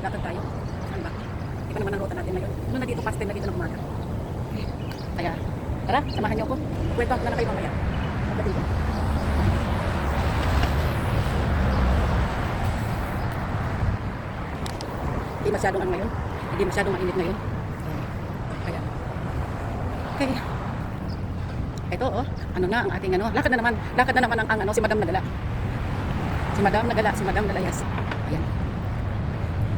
Lakad tayo. Saan ba? Iba naman ang ruta natin ngayon. Nung nandito, past 10 na dito ng umaga. Kaya, tara, samahan niyo ako. Kwento na na kayo mamaya. Pagdating ko. Hindi masyadong ano ngayon. Hindi masyadong mainit ngayon. Kaya, okay. Ito oh, ano na ang ating ano, lakad na naman, lakad na naman ang, ang ano, si Madam Nagala. Si Madam Nagala, si Madam Nalayas. Ayan.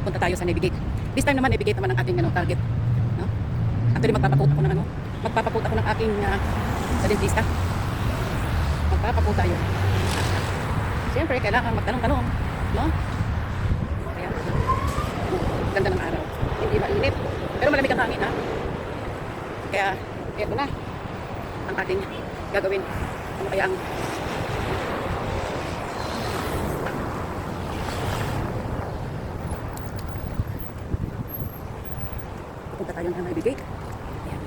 Punta tayo sa Navigate. This time naman, Navigate naman ang ating ano, target. No? Actually, magpapakot ako ng ano, magpapakot ako ng aking uh, sa dentista. Magpapakot tayo. Siyempre, kailangan magtanong-tanong. No? Kaya, ganda ng araw. Hindi mainit. Pero malamig ang hangin, ha? Kaya, eto na ang ating gagawin. Ano kaya ang Pupunta tayo ng navigate. Ayan.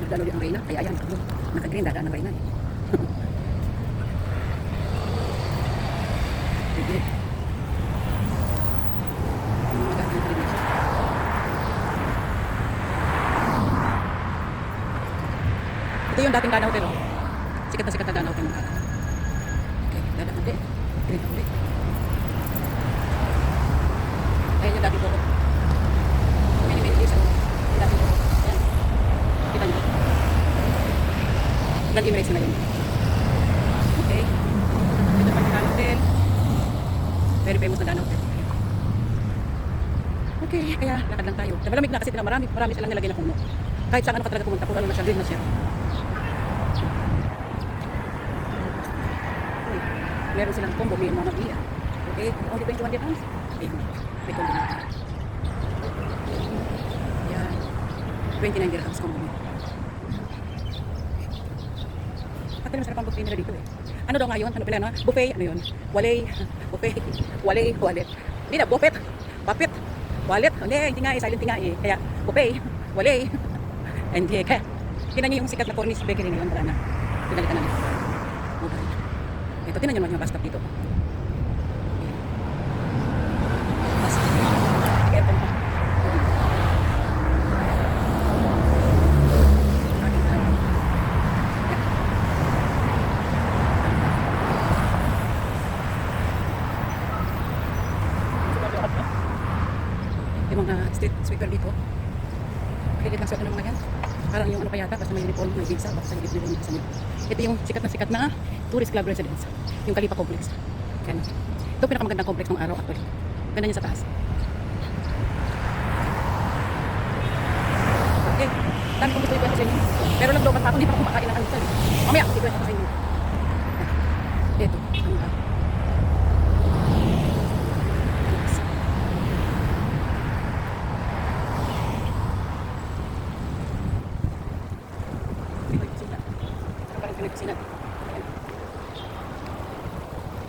Nagdalo ang Reyna. Kaya ayan, ano, naka-green dadaan ang Reyna. Sige. Ito yung dating Danau pero sikat na sikat na Okay, dadaan Green ulit. Ayan yung dating bukod. Many, many years dating bukod. Ayan. Kita niyo. Ilan Emirates na yun. Okay. Ito pa Danau Hotel. Very famous na Danau Hotel. Okay, kaya lakad lang tayo. Malamig na kasi marami, marami silang nilagay na puno. Kahit saan ano ka talaga pumunta, puro ano na siya, green na siya. Meron silang combo, may mga beer. Okay, only 21 dirhams. Okay, may combo na. Yan. 29 dirhams combo meal. At masarap ang buffet nila dito eh. Ano daw ngayon? Ano pala no? Buffet, ano yun? Walay, buffet, walay, wallet. Hindi na, buffet, puppet, wallet. Hindi, hindi nga eh, silent nga eh. Kaya, buffet, walay. Hindi, kaya, tinan niyo yung sikat na Cornish Bakery ngayon, wala na. Pinalitan na. Okay. Ito, tinan niyo naman yung bus stop dito. Ano. Yung mga street sweeper dito. Kilit lang sa ng mga yan. Parang yung ano pa yata, basta may uniform, may visa, basta yung gitna yung sa nila. Ito yung sikat na sikat na tourist club residence. Yung Kalipa Complex. Yan. Ito pinakamagandang complex ng araw actually. Ganda niya sa taas. Okay. Dami kong gusto ikwento sa inyo. Pero lang pa ako, hindi pa ako kumakain ng almusal. Mamaya, ikwento ko sa inyo. Ito. Ang uh, Pinoy kusina. Kusina. Ayan.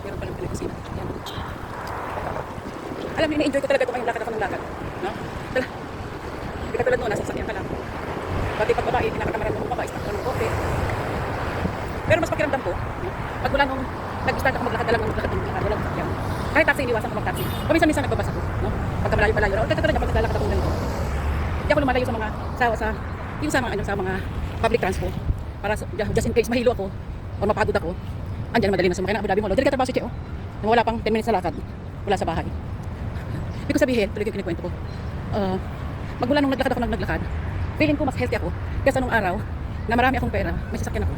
Meron pa rin Pinoy kusina. Ayan. Alam niyo, na-enjoy ko talaga kumain lakad ako ng lakad. No? Tala. Hindi ka tulad noon, nasa sasakyan ka lang. Pati pag babae, pinakatamaran mo start ka ng kope. Pero mas pakiramdam ko, pag wala nung nag-start ako maglakad na lang ng maglakad ng lakad, walang sasakyan. Kahit taxi, iniwasan ko mag-taxi. Paminsan-minsan nagbabasa ko. No? Pagka malayo-malayo raw, teka talaga pag naglalakad ako ng ganito. Hindi ako lumalayo sa mga, sa, sa, yung sa mga, ano, sa mga public transport. Para sa, just in case mahilo ako, o mapagod ako, andyan madali na sumakay na Abu Dhabi Mall. Dali ka trabaho si Che, oh. Na wala pang 10 minutes na lakad, wala sa bahay. Ibig ko sabihin, tuloy ko yung kinikwento ko. Uh, magmula nung naglakad ako nang naglakad, feeling ko mas healthy ako kaysa nung araw na marami akong pera, may sasakyan ako.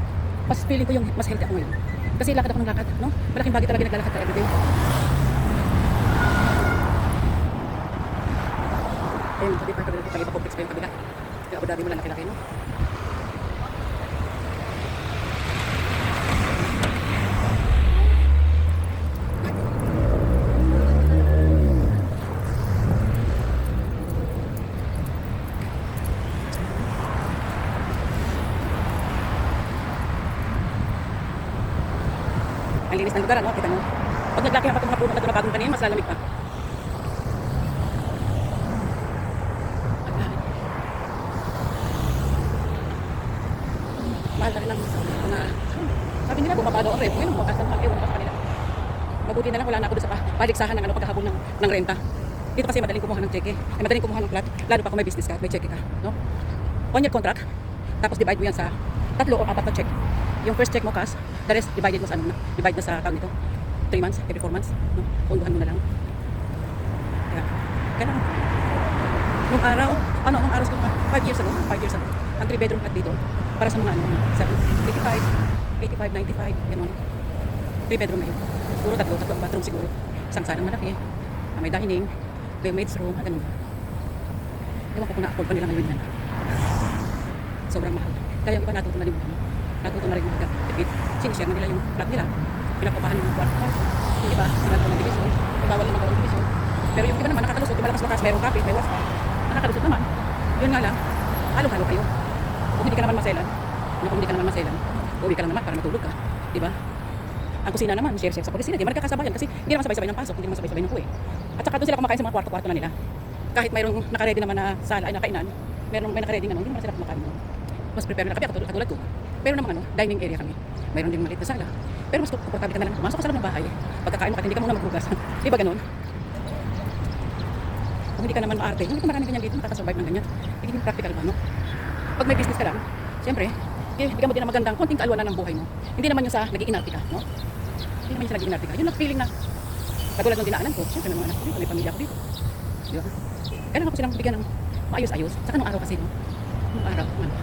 Mas feeling ko yung mas healthy ako ngayon. Kasi lakad ako ng lakad, no? Malaking bagay talaga naglalakad ka everyday. Ayun, pati pa kabila, pag complex pa yung kabila. Yung Abu Dhabi mo lang laki-laki, no? Ang linis ng lugar, ano? Kita mo. Pag naglaki ang mga puno na ito na bagong tanim, mas lalamig pa. Mahal na rin ang Na, sabi nila bumaba ang rep. Ngayon, bumaba sa ewan ko sa kanila. Mabuti na lang wala na ako doon sa pa- paligsahan ng ano, pagkahabol ng, ng renta. Dito kasi madaling kumuha ng cheque. Ay, madaling kumuha ng plat. Lalo pa kung may business ka, may cheque ka. No? One year contract. Tapos divide mo yan sa tatlo o apat na check. Yung first check mo cash, the rest divided mo sa ano na, divide mo sa account nito. 3 months, every 4 months. No? Punduhan mo na lang. Kaya, kailangan. Nung araw, ano, nung araw ko, 5 years ago, 5 years ago, ang 3 bedroom flat dito, para sa mga ano, 7, 85, 85, 95, gano'n. 3 bedroom na yun. Puro tatlo, tatlo bathroom siguro. Isang sanang malaki. Ah, May dining, may maid's room, ah, ganun. Ewan ko kung na-afford pa nila ngayon yan. Sobrang mahal. Kaya yung iba natuto na rin ano, natuto na rin magkakatipid. Sinishare na nila yung flat nila. Pinapapahan yung kwarto. Yung iba, sinagawa ng division. Yung bawal na magkaroon ng division. Pero yung iba naman nakakalusot, yung malakas lakas, mayroong kapit, may wifi. Nakakalusot naman. Yun nga lang, halo-halo kayo. Kung hindi ka naman maselan, ano kung hindi ka naman maselan, uwi ka lang naman para matulog ka. Di ba? Ang kusina naman, share-share sa kusina. Di man nagkakasabayan kasi hindi naman sabay-sabay ng pasok, hindi naman sabay-sabay ng uwi. At saka doon sila kumakain sa mga kwarto-kwarto na nila. Kahit mayroong nakaredy naman na sala, ay nakainan, mayroong may nakaredy ano, hindi naman sila kumakain. Mas prepare na kami, katulad, katulad ko. Pero naman ano, dining area kami. Mayroon din maliit na sala. Pero mas komportable ka na lang pumasok sa loob ng bahay. Pagkakain mo ka, hindi ka muna maghugas. Di ba ganun? Kung hindi ka naman maarte, hindi ka maraming ganyan dito, makakasurvive ng ganyan. Hindi practical ba, no? Pag may business ka lang, siyempre, eh, bigyan mo din ng magandang konting kaalwanan ng buhay mo. Hindi naman yung sa naging inarte ka, no? Hindi naman yung sa naging inarte ka. Yun ang feeling na, katulad ng dinaanan ko, siyempre may mga anak ko dito, may pamilya ko dito. Di ba? Kailangan ako silang bigyan ng maayos-ayos. Saka nung araw kasi, no? Nung araw, ano?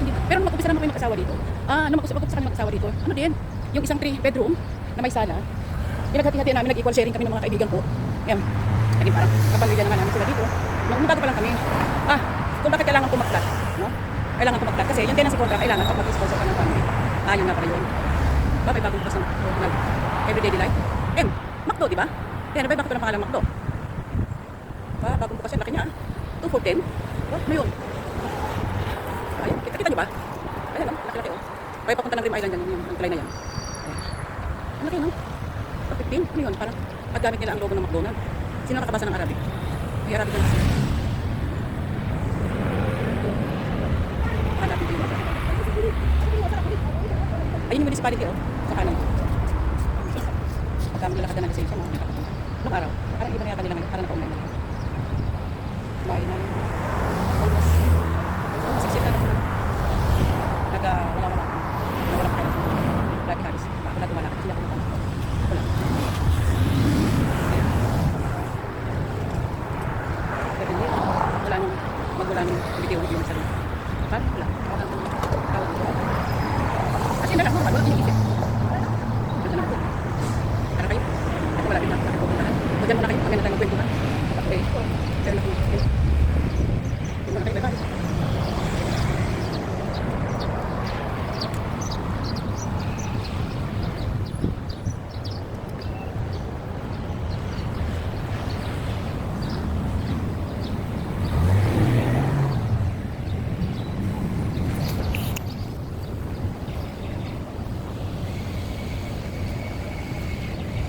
Hindi. Pero nung mag-umpisa naman kami mag-asawa dito, ah, nung mag-umpisa mag-umpisa kami mag-asawa dito, ano din, yung isang three bedroom na may sala, pinaghati-hati namin, nag-equal sharing kami ng mga kaibigan ko. Yan, naging parang kapamilya naman namin sila dito. Nung, pa lang kami, ah, kung bakit kailangan pumaklat, no? Kailangan pumaklat kasi yung tenancy contract, kailangan pag mag-sponsor ka ng family. Ah, yun nga pala yun. Ba, may bagong ng everyday delight. M, McDo, di ba? Kaya ba, bakit ko ng pangalan McDo? Ba, bagong bukas yan, laki niya. 2 for 10. Ba, ano? Ayun, kita, kita niyo ba? Ayan, no? laki-laki oh. Kaya papunta ng Rim Island yan, yung, tulay na yan. Ayan. Ang laki, no? Pa 15, ano yun? Parang paggamit nila ang logo ng McDonald's. Sino nakabasa ng Arabic? May Arabic na kasi. Ayun yung municipality, oh. Sa kanan. Pagka maglakad na ng lisensya, no? Nung araw, parang iba na yata nila. Parang naka-online na. Bahay na. Almost.